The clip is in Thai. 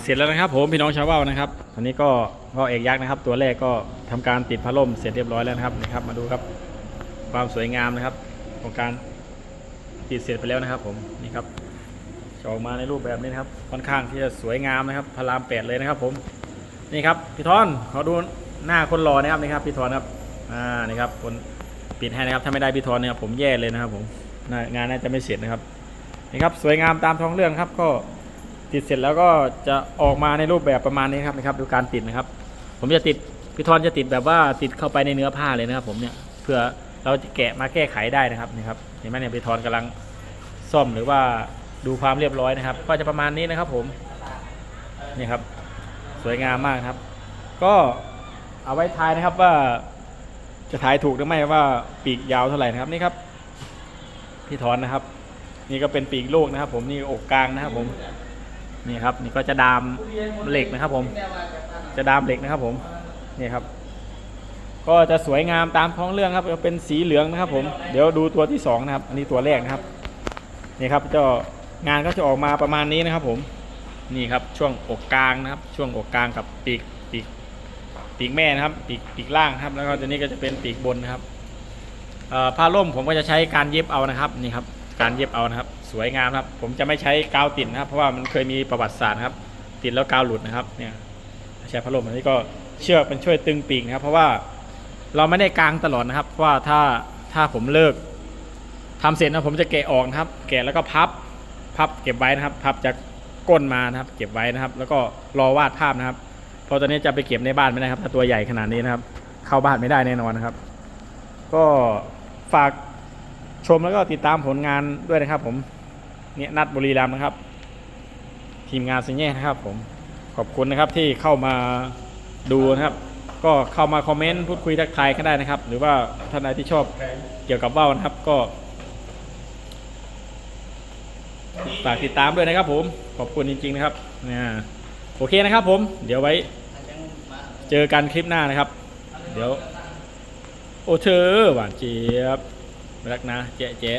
เสร็จแล้วนะครับผมพี่น้องชาวว่าวนะครับอันนี้ก็ก็เอกยักษ์นะครับ ตัวแรกก็ทำการติดพัดลมเสร็จเรียบร้อยแล้วนะครับนี่ครับ มาดูครับความสวยงามนะครับ ของการติดเสร็จไปแล้วนะครับ ผมนี่ครับจะออกมาในรูปแบบนี้นะครับค่อนข้างที่จะสวยงามนะครับพระรามแปดเลยนะครับ ผมนี่ครับพี่ทอนขอดูหน้าคนรอนะครับนี่ครับพี่ทอนครับอ่านี่ครับคนปิดให้นะครับถ้าไม่ได้พี่ทอนเนี่ยผมแย่เลยนะครับ ผมงานน่าจะไม่เสร็จนะครับนี่ครับสวยงามตามท้องเรื่องครับก็ ติดเสร็จแล้วก็จะออกมาในรูปแบบประมาณนี้ครับนะครับ ดูการติดนะครับ ผมจะติดพี่ทอนจะติดแบบว่าติดเข้าไปในเนื้อผ้าเลยนะครับ ผมเนี่ยเพื่อเราจะแกะมาแก้ไขได้นะครับนี่ครับเห็นไหมเนี่ยพี่ทอนกำลังซ่อมหรือว่าดูความเรียบร้อยนะครับ ก็จะประมาณนี้นะครับ ผมนี่ครับ สวยงามมากครับ ก็เอาไว้ทายนะครับว่าจะทายถูกหรือไม่ว่าปีกยาวเท่าไหร่นะครับนี่ครับพี่ทอนนะครับ นี่ก็เป็นปีกลูกนะครับ ผมนี่อกกลางนะครับผม นี่ครับนี่ก็จะดามเหล็กนะครับผม จะดามเหล็กนะครับผมนี่ครับ ก็จะสวยงามตามท้องเรื่องครับเป็นสีเหลืองนะครับ ผมเดี๋ยวดูตัวที่สองนะครับอันนี้ตัวแรกนะครับนี่ครับก็งานก็จะออกมาประมาณนี้นะครับ ผมนี่ครับช่วงอกกลางนะครับ ช่วงอกกลางกับปีกปีกปีกแม่นะครับปีกปีกล่างครับ แล้วก็ตัวนี้ก็จะเป็นปีกบนนะครับผ้าร่มผมก็จะใช้การเย็บเอานะครับนี่ครับ การเย็บเอานะครับ สวยงามครับ ผมจะไม่ใช้กาวติดนะครับ เพราะว่ามันเคยมีประวัติศาสตร์ครับ ติดแล้วกาวหลุดนะครับเนี่ยใช้พัดลมอันนี้ก็เชือกเป็นช่วยตึงปีกนะครับ เพราะว่าเราไม่ได้กางตลอดนะครับเพราะว่าถ้าถ้าผมเลิกทำเสร็จนะผมจะแกะออกนะครับ แกะแล้วก็พับพับเก็บไว้นะครับ พับจากก้นมานะครับ เก็บไว้นะครับ แล้วก็รอวาดภาพนะครับเพราะตอนนี้จะไปเก็บในบ้านไม่ได้ครับ ถ้าตัวใหญ่ขนาดนี้นะครับ เข้าบ้านไม่ได้แน่นอนนะครับ ก็ฝากชมแล้วก็ติดตามผลงานด้วยนะครับผม เนี่ยนัดบุรีรัมย์นะครับ ทีมงานสิงแย่นะครับผมขอบคุณนะครับที่เข้ามาดูนะครับ ก็เข้ามาคอมเมนต์พูดคุยทักทายกันได้นะครับ หรือว่าท่านใดที่ชอบเกี่ยวกับว่าวนะครับก็ฝากติดตามด้วยนะครับ ผมขอบคุณจริง ๆ นะครับเนี่ยโอเคนะครับ ผม เดี๋ยวไว้ เจอกันคลิปหน้านะครับ เดี๋ยว โอเธอหวานเจี๊ยบรักนะเจ๊เจ๊